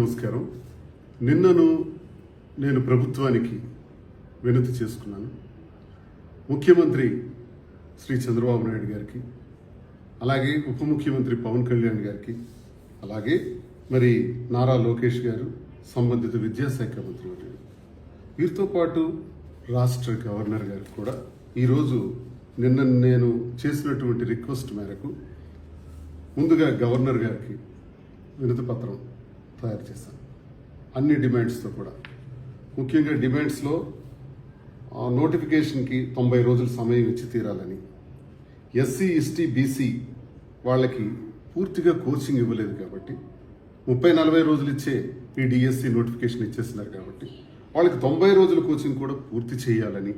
నమస్కారం. నిన్నను నేను ప్రభుత్వానికి వినతి చేసుకున్నాను. ముఖ్యమంత్రి శ్రీ చంద్రబాబు నాయుడు గారికి అలాగే ఉప ముఖ్యమంత్రి పవన్ కళ్యాణ్ గారికి అలాగే మరి నారా లోకేష్ గారు సంబంధిత విద్యాశాఖ మంత్రి వీరితో పాటు రాష్ట్ర గవర్నర్ గారికి కూడా ఈరోజు నిన్న నేను చేసినటువంటి రిక్వెస్ట్ మేరకు ముందుగా గవర్నర్ గారికి వినతి పత్రం తయారు చేశాను అన్ని డిమాండ్స్తో కూడా. ముఖ్యంగా డిమాండ్స్లో నోటిఫికేషన్కి తొంభై రోజులు సమయం ఇచ్చి తీరాలని. ఎస్సీ ఎస్టీ బీసీ వాళ్ళకి పూర్తిగా కోచింగ్ ఇవ్వలేదు కాబట్టి ముప్పై నలభై రోజులు ఇచ్చే ఈ డిఎస్సి నోటిఫికేషన్ ఇచ్చేస్తున్నారు కాబట్టి వాళ్ళకి తొంభై రోజుల కోచింగ్ కూడా పూర్తి చేయాలని.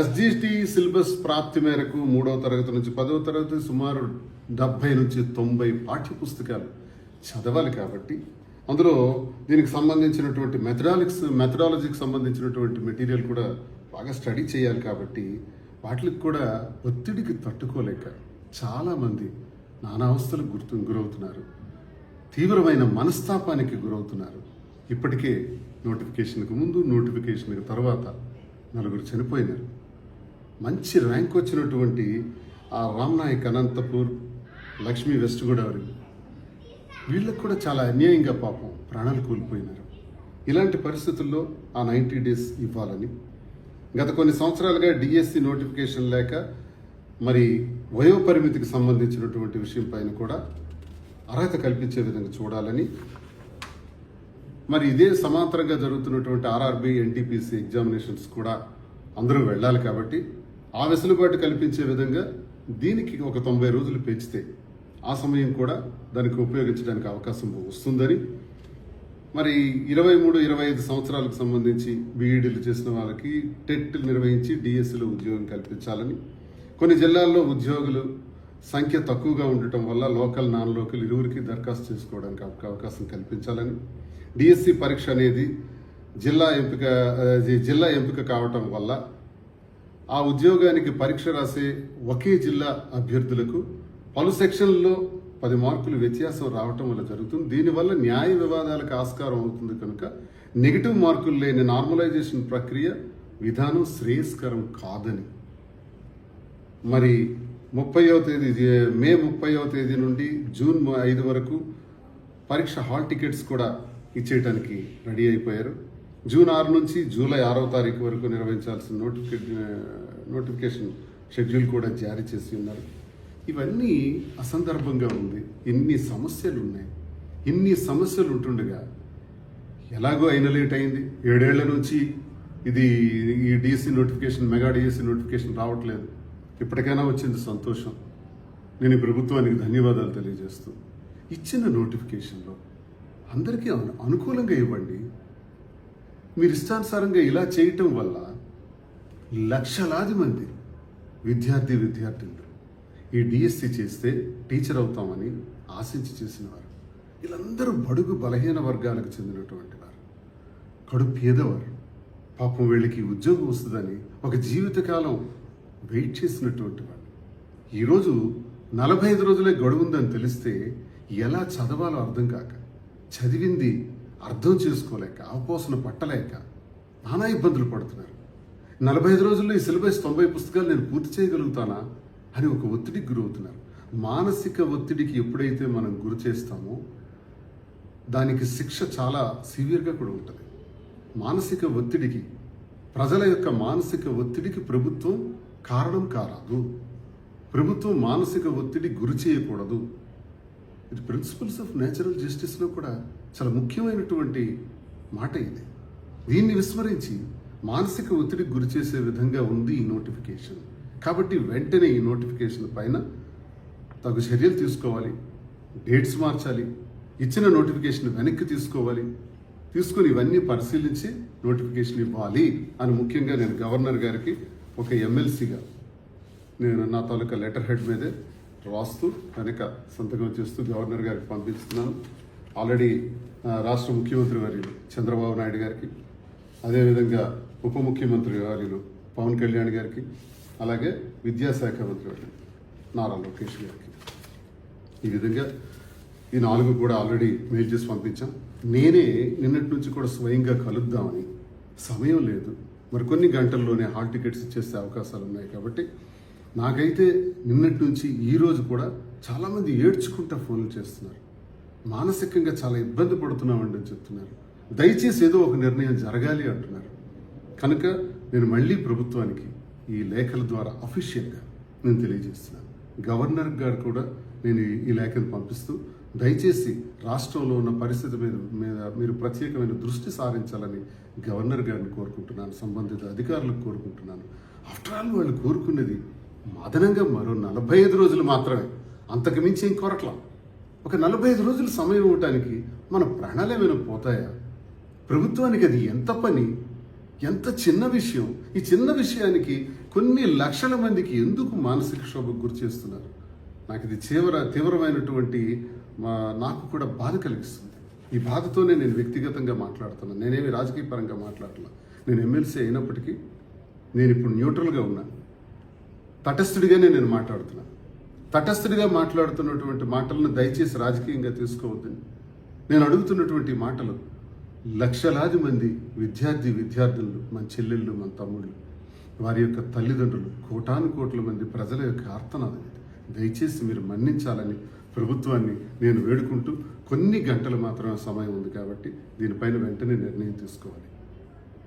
ఎస్జిటి సిలబస్ ప్రాప్తి మేరకు మూడవ తరగతి నుంచి పదవ తరగతి సుమారు డెబ్బై నుంచి తొంభై పాఠ్య పుస్తకాలు చదవాలి కాబట్టి. అందులో దీనికి సంబంధించినటువంటి మెథడాలిక్స్ మెథడాలజీకి సంబంధించినటువంటి మెటీరియల్ కూడా బాగా స్టడీ చేయాలి కాబట్టి వాటికి కూడా ఒత్తిడికి తట్టుకోలేక చాలామంది నానావస్థలకు గుర్తు గురవుతున్నారు. తీవ్రమైన మనస్తాపానికి గురవుతున్నారు. ఇప్పటికే నోటిఫికేషన్కి ముందు నోటిఫికేషన్కి తర్వాత నలుగురు చనిపోయినారు. మంచి ర్యాంక్ వచ్చినటువంటి ఆ రామ్నాయక్ అనంతపూర్ లక్ష్మీ వెస్ట్ గోదావరి వీళ్ళకు కూడా చాలా అన్యాయంగా పాపం ప్రాణాలు కోల్పోయినారు. ఇలాంటి పరిస్థితుల్లో ఆ నైంటీ డేస్ ఇవ్వాలని. గత కొన్ని సంవత్సరాలుగా డిఎస్సి నోటిఫికేషన్ లేక మరి వయోపరిమితికి సంబంధించినటువంటి విషయం పైన కూడా అర్హత కల్పించే విధంగా చూడాలని. మరి ఇదే సమాంతరంగా జరుగుతున్నటువంటి ఆర్ఆర్బి ఎన్టీపీసీ ఎగ్జామినేషన్స్ కూడా అందరూ వెళ్ళాలి కాబట్టి ఆ వెసులుబాటు కల్పించే విధంగా దీనికి ఒక తొంభై రోజులు పెంచితే ఆ సమయం కూడా దానికి ఉపయోగించడానికి అవకాశం వస్తుందని. మరి ఇరవై మూడు ఇరవై ఐదు సంవత్సరాలకు సంబంధించి బీఈడీలు చేసిన వాళ్ళకి టెట్ నిర్వహించి డిఎస్సిలో ఉద్యోగం కల్పించాలని. కొన్ని జిల్లాల్లో ఉద్యోగులు సంఖ్య తక్కువగా ఉండటం వల్ల లోకల్ నాన్ లోకల్ ఇరువురికి దరఖాస్తు చేసుకోవడానికి అవకాశం కల్పించాలని. డిఎస్సి పరీక్ష అనేది జిల్లా ఎంపిక జిల్లా ఎంపిక కావటం వల్ల ఆ ఉద్యోగానికి పరీక్ష రాసే ఒకే జిల్లా అభ్యర్థులకు పలు సెక్షన్లలో పది మార్కులు వ్యత్యాసం రావటం వల్ల జరుగుతుంది. దీనివల్ల న్యాయ వివాదాలకు ఆస్కారం అవుతుంది కనుక నెగిటివ్ మార్కులు లేని నార్మలైజేషన్ ప్రక్రియ విధానం శ్రేయస్కరం కాదని. మరి ముప్పైవ తేదీ మే ముప్పైవ తేదీ నుండి జూన్ ఐదు వరకు పరీక్ష హాల్ టికెట్స్ కూడా ఇచ్చేయటానికి రెడీ అయిపోయారు. జూన్ ఆరు నుంచి జూలై ఆరో తారీఖు వరకు నిర్వహించాల్సిన నోటిఫికే నోటిఫికేషన్ షెడ్యూల్ కూడా జారీ చేసి ఉన్నారు. ఇవన్నీ అసందర్భంగా ఉంది. ఎన్ని సమస్యలు ఉన్నాయి ఇన్ని సమస్యలు ఉంటుండగా ఎలాగో అయిన లేట్ అయింది. ఏడేళ్ళ నుంచి ఇది ఈ DSC notification mega DSC notification రావట్లేదు. ఇప్పటికైనా వచ్చింది సంతోషం. నేను ఈ ప్రభుత్వానికి ధన్యవాదాలు తెలియజేస్తూ ఇచ్చిన నోటిఫికేషన్లో అందరికీ అనుకూలంగా ఇవ్వండి. మీరు ఇష్టానుసారంగా ఇలా చేయటం వల్ల లక్షలాది మంది విద్యార్థి విద్యార్థులు ఈ డిఎస్సి చేస్తే టీచర్ అవుతామని ఆశించి చేసినవారు. వీళ్ళందరూ బడుగు బలహీన వర్గాలకు చెందినటువంటి వారు. కడు పేదవారు. పాపం వీళ్ళకి ఉద్యోగం వస్తుందని ఒక జీవితకాలం వెయిట్ చేసినటువంటి వాళ్ళు. ఈరోజు నలభై ఐదు రోజులే గడువు ఉందని తెలిస్తే ఎలా చదవాలో అర్థం కాక చదివింది అర్థం చేసుకోలేక అవపోసన పట్టలేక నానా ఇబ్బందులు పడుతున్నారు. నలభై ఐదు రోజుల్లో ఈ సిలబస్ తొంభై పుస్తకాలు నేను పూర్తి చేయగలుగుతానా? అని ఒక ఒత్తిడికి గురవుతున్నారు. మానసిక ఒత్తిడికి ఎప్పుడైతే మనం గురి చేస్తామో దానికి శిక్ష చాలా సివియర్గా కూడా ఉంటుంది. మానసిక ఒత్తిడికి ప్రజల యొక్క మానసిక ఒత్తిడికి ప్రభుత్వం కారణం కారాదు. ప్రభుత్వం మానసిక ఒత్తిడి గురి చేయకూడదు. ఇది ప్రిన్సిపల్స్ ఆఫ్ నేచురల్ జస్టిస్లో కూడా చాలా ముఖ్యమైనటువంటి మాట ఇది. దీన్ని విస్మరించి మానసిక ఒత్తిడికి గురి చేసే విధంగా ఉంది ఈ నోటిఫికేషన్ కాబట్టి వెంటనే ఈ నోటిఫికేషన్ పైన తగు చర్యలు తీసుకోవాలి. డేట్స్ మార్చాలి. ఇచ్చిన నోటిఫికేషన్ వెనక్కి తీసుకోవాలి. తీసుకుని ఇవన్నీ పరిశీలించి నోటిఫికేషన్ ఇవ్వాలి అని ముఖ్యంగా నేను గవర్నర్ గారికి ఒక ఎమ్మెల్సీగా నేను నా తాలూకా లెటర్ హెడ్ మీదే రాస్తూ వెనక సంతకం చేస్తూ గవర్నర్ గారికి పంపిస్తున్నాను ఆల్రెడీ రాష్ట్ర ముఖ్యమంత్రి వర్యులు చంద్రబాబు నాయుడు గారికి అదేవిధంగా ఉప ముఖ్యమంత్రి వర్యులు పవన్ కళ్యాణ్ గారికి అలాగే విద్యాశాఖ మంత్రి వర్యులు నారా లోకేష్ గారికి. ఈ విధంగా ఈ నాలుగు కూడా ఆల్రెడీ మెయిల్ చేసి పంపించాం. నేనే నిన్నటి నుంచి కూడా స్వయంగా కలుద్దామని సమయం లేదు. మరి కొన్ని గంటల్లోనే హాల్ టికెట్స్ ఇచ్చేసే అవకాశాలు ఉన్నాయి కాబట్టి నాకైతే నిన్నటి నుంచి ఈరోజు కూడా చాలామంది ఏడ్చుకుంటా ఫోన్లు చేస్తున్నారు. మానసికంగా చాలా ఇబ్బంది పడుతున్నామండి అని చెప్తున్నారు. దయచేసి ఏదో ఒక నిర్ణయం జరగాలి అంటున్నారు. కనుక నేను మళ్ళీ ప్రభుత్వానికి ఈ లేఖల ద్వారా అఫీషియల్గా నేను తెలియజేస్తున్నాను. గవర్నర్ గారు కూడా నేను ఈ- లేఖను పంపిస్తూ దయచేసి రాష్ట్రంలో ఉన్న పరిస్థితి మీద మీద మీరు ప్రత్యేకమైన దృష్టి సారించాలని గవర్నర్ గారిని కోరుకుంటున్నాను సంబంధిత అధికారులకు కోరుకుంటున్నాను. ఆఫ్టర్ ఆల్ వాళ్ళు కోరుకున్నది అదనంగా మరో నలభై ఐదు రోజులు మాత్రమే. అంతకు మించి ఏం కోరట్లా? ఒక నలభై ఐదు రోజులు సమయం ఇవ్వటానికి మన ప్రాణాలు ఏమైనా పోతాయా? ప్రభుత్వానికి అది ఎంత పని? ఎంత చిన్న విషయం? ఈ చిన్న విషయానికి కొన్ని లక్షల మందికి ఎందుకు మానసిక క్షోభకు గురి చేస్తున్నారు? నాకు ఇది తీవ్ర తీవ్రమైనటువంటి మా నాకు కూడా బాధ కలిగిస్తుంది. ఈ బాధతోనే నేను వ్యక్తిగతంగా మాట్లాడుతున్నాను నేనేమి రాజకీయ పరంగా మాట్లాడలా. నేను ఎమ్మెల్సీ అయినప్పటికీ నేను ఇప్పుడు న్యూట్రల్గా ఉన్నాను తటస్థుడిగానే నేను మాట్లాడుతున్నాను తటస్థుడిగా మాట్లాడుతున్నటువంటి మాటలను దయచేసి రాజకీయంగా తీసుకోవద్దని. నేను అడుగుతున్నటువంటి మాటలు లక్షలాది మంది విద్యార్థి విద్యార్థులు మన చెల్లెళ్ళు మన తమ్ముళ్ళు వారి యొక్క తల్లిదండ్రులు కోటాను కోట్ల మంది ప్రజల యొక్క ఆర్తనాదం దయచేసి మీరు మన్నించాలని ప్రభుత్వాన్ని నేను వేడుకుంటూ కొన్ని గంటలు మాత్రమే సమయం ఉంది కాబట్టి దీనిపైన వెంటనే నిర్ణయం తీసుకోవాలి.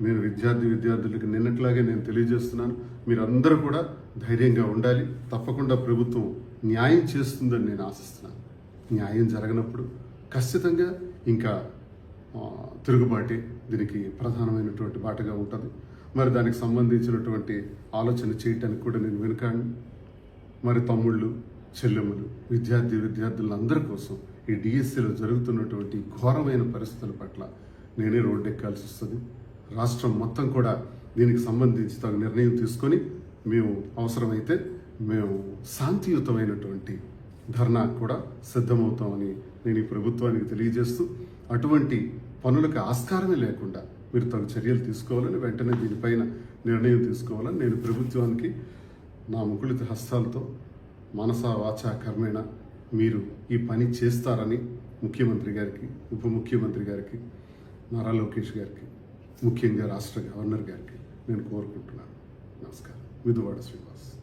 నేను విద్యార్థి విద్యార్థులకు నిన్నట్లాగే నేను తెలియజేస్తున్నాను. మీరందరూ కూడా ధైర్యంగా ఉండాలి. తప్పకుండా ప్రభుత్వం న్యాయం చేస్తుందని నేను ఆశిస్తున్నాను. న్యాయం జరగనప్పుడు ఖచ్చితంగా ఇంకా తిరుగుబాటే దీనికి ప్రధానమైనటువంటి బాటగా ఉంటుంది. మరి దానికి సంబంధించినటువంటి ఆలోచన చేయటానికి కూడా నేను వెనుకాను మరి తమ్ముళ్ళు చెల్లెములు విద్యార్థి విద్యార్థులందరి కోసం ఈ డిఎస్సిలో జరుగుతున్నటువంటి ఘోరమైన పరిస్థితుల పట్ల నేనే రోడ్డు ఎక్కాల్సి వస్తుంది. రాష్ట్రం మొత్తం కూడా దీనికి సంబంధించి తగు నిర్ణయం తీసుకొని మేము అవసరమైతే మేము శాంతియుతమైనటువంటి ధర్నాకు కూడా సిద్ధమవుతామని నేను ఈ ప్రభుత్వానికి తెలియజేస్తూ అటువంటి పనులకు ఆస్కారమే లేకుండా మీరు తగు చర్యలు తీసుకోవాలని వెంటనే దీనిపైన నిర్ణయం తీసుకోవాలని నేను ప్రభుత్వానికి నా ముకుళిత హస్తాలతో మనస వాచ కర్మేణ మీరు ఈ పని చేస్తారని ముఖ్యమంత్రి గారికి ఉప ముఖ్యమంత్రి గారికి నారా లోకేష్ గారికి ముఖ్యంగా రాష్ట్ర గవర్నర్ గారికి నేను కోరుకుంటున్నాను. నమస్కారం. విధువాడ శ్రీనివాస్.